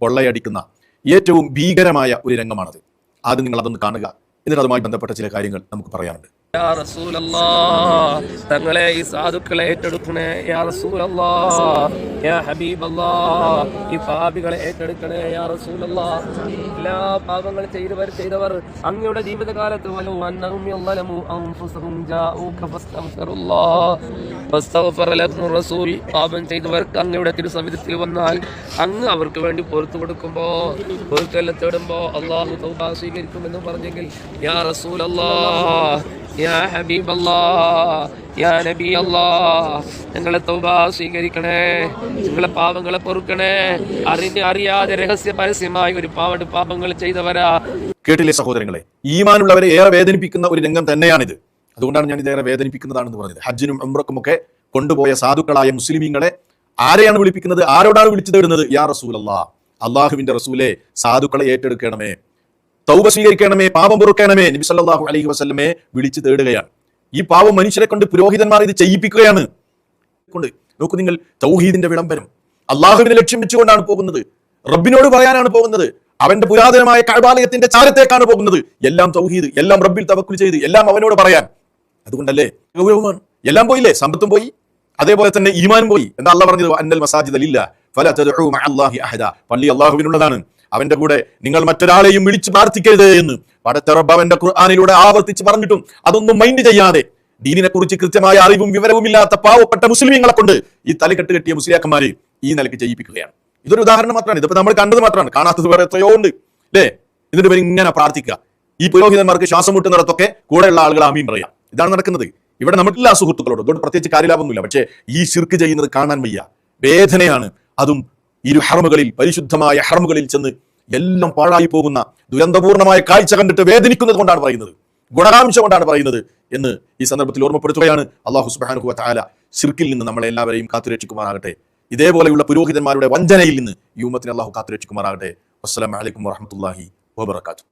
കൊള്ളയടിക്കുന്ന ഏറ്റവും ഭീകരമായ ഒരു രംഗമാണത്. ആദ്യം നിങ്ങൾ അതൊന്ന് കാണുക. എന്നിട്ട് അതുമായി ബന്ധപ്പെട്ട ചില കാര്യങ്ങൾ നമുക്ക് പറയാനുണ്ട്. തങ്ങളെ ഈ സാധുക്കളെ ഏറ്റെടുക്കണേ യാ റസൂലല്ലാ യാ ഹബീബല്ലാ ഈ പാപികളെ ഏറ്റെടുക്കണേ യാ റസൂലല്ലാ എല്ലാ പാപങ്ങൾ ചെയ്തവർ ചെയ്തവർ അങ്ങയുടെ ജീവിതകാലത്ത് പാപം ചെയ്തവർക്ക് അങ്ങയുടെ തിരുസവിധത്തിൽ വന്നാൽ അങ്ങ് അവർക്ക് വേണ്ടി പുറത്തു കൊടുക്കുമ്പോ പൊറുക്കല്ല തേടുമ്പോ അള്ളാഹു സ്വീകരിക്കുമെന്ന് പറഞ്ഞെങ്കിൽ യാ റസൂലല്ലാ യാ ഹബീബല്ലാ യാ നബി അല്ലാ ഞങ്ങളെ തൗബ സ്വീകരിക്കണേ ഞങ്ങളെ പാപങ്ങളെ പൊറുക്കണേ. അറിഞ്ഞ് അറിയാതെ രഹസ്യ പരസ്യമായി ഒരു പാവട് പാപങ്ങൾ ചെയ്തവരാ. കേട്ടില്ലേ സഹോദരങ്ങളെ? ഈമാനുള്ളവരെ ഏറെ വേദനിപ്പിക്കുന്ന ഒരു രംഗം തന്നെയാണിത്. അതുകൊണ്ടാണ് ഞാൻ ഇതേറെ വേദനിപ്പിക്കുന്നതാണെന്ന് പറഞ്ഞത്. ഹജ്ജിനും ഉംറക്കും ഒക്കെ കൊണ്ടുപോയ സാധുക്കളായ മുസ്ലിമീങ്ങളെ ആരെയാണ് വിളിപ്പിക്കുന്നത്? ആരോടാണ് വിളിച്ചു തേടുന്നത്? യാ റസൂൽ അല്ലാ അള്ളാഹുവിന്റെ റസൂലെ സാധുക്കളെ ഏറ്റെടുക്കണമേ. തൗബ സ്വീകരിക്കണമേ പാപം പൊറുക്കണമേ നബി സല്ലല്ലാഹു അലൈഹി വസല്ലമെ വിളിച്ചു തേടുകയാണ്. ഈ പാപം മനുഷ്യരെ കൊണ്ട് പുരോഹിതന്മാർ ഇത് ചെയ്യിപ്പിക്കുകയാണ്. കൊണ്ട് നോക്കൂ നിങ്ങൾ തൗഹീദിന്റെ വിളംബരം അള്ളാഹുവിനെ ലക്ഷ്യം വെച്ചുകൊണ്ടാണ് പോകുന്നത്. റബ്ബിനോട് പറയാനാണ് പോകുന്നത്. അവന്റെ പുരാതനമായ കഴബാലയത്തിന്റെ ചാരത്തേക്കാണ് പോകുന്നത്. എല്ലാം തൗഹീദ് എല്ലാം റബ്ബിൽ തവക്കുൽ ചെയ്ത് എല്ലാം അവനോട് പറയാൻ. അതുകൊണ്ടല്ലേ? ഗൗരവമാണ്. എല്ലാം പോയില്ലേ? സമ്പത്തും പോയി. അതേപോലെ തന്നെ ഈമാനും പോയി. എന്താ അല്ല പറഞ്ഞത്? അന്നൽ മസാജിദ് അലില്ല അല്ലാഹി അഹദ. പള്ളി അള്ളാഹുവിനുള്ളതാണ്. അവന്റെ കൂടെ നിങ്ങൾ മറ്റൊരാളെയും വിളിച്ച് പ്രാർത്ഥിക്കരുത് എന്ന്. പടച്ച റബ്ബ് അവന്റെ ഖുർആാനിലൂടെ ആവർത്തിച്ച് പറഞ്ഞിട്ടും അതൊന്നും മൈൻഡ് ചെയ്യാതെ ദീനിനെ കുറിച്ച് കൃത്യമായ അറിവും വിവരവും ഇല്ലാത്ത പാവപ്പെട്ട മുസ്ലിമീങ്ങളെ കൊണ്ട് ഈ തലക്കെട്ട് കെട്ടിയ മുസ്ലിയാക്കന്മാര് ഈ നിലയ്ക്ക് ചെയ്യിപ്പിക്കുകയാണ് ഇതൊരു ഉദാഹരണം മാത്രമാണ്. ഇതിപ്പോ നമ്മൾ കണ്ടത് മാത്രമാണ്. കാണാത്തത് വേറെ എത്രയോ ഉണ്ട്. അല്ലേ എന്നിട്ട് പേര് ഇങ്ങനെ പ്രാർത്ഥിക്കുക. ഈ പുരോഹിതന്മാർക്ക് ശ്വാസം മുട്ടുന്നിടത്തൊക്കെ കൂടെയുള്ള ആളുകൾ ആമീൻ പറയാം. ഇതാണ് നടക്കുന്നത്. ഇവിടെ നമുക്കില്ല സുഹൃത്തുക്കളോട് അതുകൊണ്ട് പ്രത്യേകിച്ച് കാര്യലാഭമൊന്നുമില്ല. പക്ഷേ ഈ ശിർക്ക് ചെയ്യുന്നത് കാണാൻ വയ്യ. വേദനയാണ്. അതും ഇരു ഹറമുകളിൽ പരിശുദ്ധമായ ഹറമുകളിൽ ചെന്ന് എല്ലാം പാഴായി പോകുന്ന ദുരന്തപൂർണമായ കാഴ്ച കണ്ടിട്ട് വേദനിക്കുന്നത് കൊണ്ടാണ് പറയുന്നത്. ഗുണകാംശം കൊണ്ടാണ് പറയുന്നത് എന്ന് ഈ സന്ദർഭത്തിൽ ഓർമ്മപ്പെടുത്തുകയാണ് അള്ളാഹു സുബാനുഹു താല ശിർക്കിൽ നിന്ന് നമ്മളെ എല്ലാവരെയും കാത്തുരക്ഷിക്കുമാറാകട്ടെ. ഇതേപോലെയുള്ള പുരോഹിതന്മാരുടെ വഞ്ചനയിൽ നിന്ന് യൂമത്തിന് അള്ളാഹു കാത്തുരക്ഷിക്കുമാറാകട്ടെ. അസ്സലാമു അലൈക്കും വറഹമത്തല്ലാഹി വബർക്കാത്തു